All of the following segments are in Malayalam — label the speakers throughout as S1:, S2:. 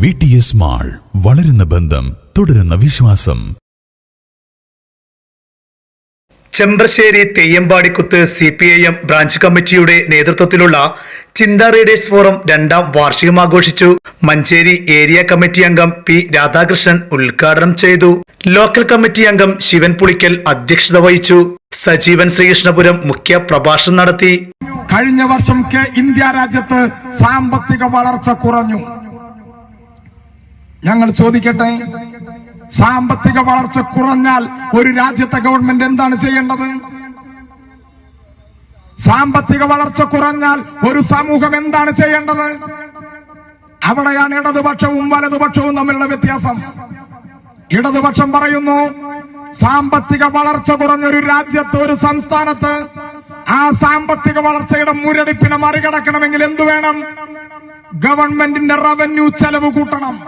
S1: വി ടി എസ് മാൾ വളരുന്ന ബന്ധം തുടരുന്ന വിശ്വാസം.
S2: Chembrassery Theyyampadikuth C P I M branch കമ്മിറ്റിയുടെ നേതൃത്വത്തിലുള്ള ചിന്താ റീഡേഴ്സ് ഫോറം രണ്ടാം വാർഷികം ആഘോഷിച്ചു മഞ്ചേരി ഏരിയ കമ്മിറ്റി അംഗം പി രാധാകൃഷ്ണൻ ഉദ്ഘാടനം ചെയ്തു. ലോക്കൽ കമ്മിറ്റി അംഗം ശിവൻ പുളിക്കൽ അധ്യക്ഷത വഹിച്ചു. സജീവൻ ശ്രീകൃഷ്ണപുരം മുഖ്യ പ്രഭാഷണം നടത്തി.
S3: കഴിഞ്ഞ വർഷം ഇന്ത്യ രാജ്യത്ത് സാമ്പത്തിക വളർച്ച കുറഞ്ഞു. ഞങ്ങൾ ചോദിക്കട്ടെ? സാമ്പത്തിക വളർച്ച കുറഞ്ഞാൽ ഒരു രാജ്യത്തെ ഗവൺമെന്റ് എന്താണ് ചെയ്യേണ്ടത്? സാമ്പത്തിക വളർച്ച കുറഞ്ഞാൽ ഒരു സമൂഹം എന്താണ് ചെയ്യേണ്ടത്? അവിടെയാണ് ഇടതുപക്ഷവും വലതുപക്ഷവും തമ്മിലുള്ള വ്യത്യാസം. ഇടതുപക്ഷം പറയുന്നു സാമ്പത്തിക വളർച്ച കുറഞ്ഞ ഒരു രാജ്യത്ത് ഒരു സംസ്ഥാനത്ത് ആ സാമ്പത്തിക വളർച്ചയുടെ മുരടിപ്പിനെ മറികടക്കണമെങ്കിൽ എന്തു വേണം? ഗവൺമെന്റിന്റെ റവന്യൂ ചെലവ് കൂട്ടണം.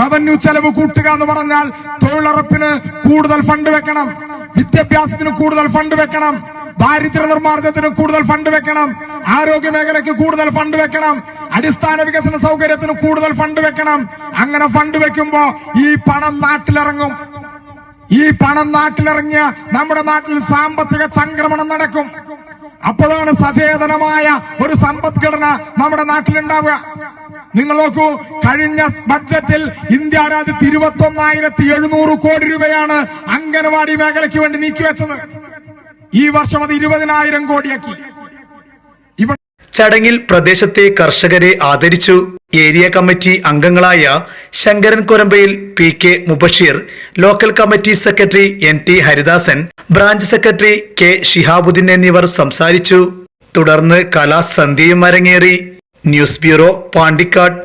S3: റവന്യൂ ചെലവ് കൂട്ടുക എന്ന് പറഞ്ഞാൽ തൊഴിലുറപ്പിന് കൂടുതൽ ഫണ്ട് വെക്കണം വിദ്യാഭ്യാസത്തിന് കൂടുതൽ ഫണ്ട് വെക്കണം ദാരിദ്ര്യ നിർമ്മാർജത്തിന് കൂടുതൽ ഫണ്ട് വെക്കണം ആരോഗ്യ മേഖലയ്ക്ക് കൂടുതൽ ഫണ്ട് വെക്കണം അടിസ്ഥാന വികസന സൗകര്യത്തിന് കൂടുതൽ ഫണ്ട് വെക്കണം. അങ്ങനെ ഫണ്ട് വെക്കുമ്പോ ഈ പണം നാട്ടിലിറങ്ങും. ഈ പണം നാട്ടിലിറങ്ങിയ നമ്മുടെ നാട്ടിൽ സാമ്പത്തിക സംക്രമണം നടക്കും. അപ്പോഴാണ് സചേതനമായ ഒരു സമ്പദ്ഘടന നമ്മുടെ നാട്ടിലുണ്ടാവുക. നിങ്ങൾ നോക്കൂ കഴിഞ്ഞ ബഡ്ജറ്റിൽ ഇന്ത്യ രാജ്യത്ത് ഇരുപത്തി ഒന്നായിരത്തി എഴുന്നൂറ് കോടി രൂപയാണ് അംഗനവാടി മേഖലയ്ക്ക് വേണ്ടി നീക്കിവെച്ചത്. ഈ വർഷം അത് ഇരുപതിനായിരം കോടിയാക്കി.
S2: ചടങ്ങിൽ പ്രദേശത്തെ കർഷകരെ ആദരിച്ചു. ഏരിയ കമ്മിറ്റി അംഗങ്ങളായ Sankaran Korambayil P K Mubasheer local committee secretary N T Haridasan branch secretary K Shihabuddeen എന്നിവർ സംസാരിച്ചു. തുടർന്ന് കലാസന്ധ്യയും അരങ്ങേറി. News bureau Pandikkad.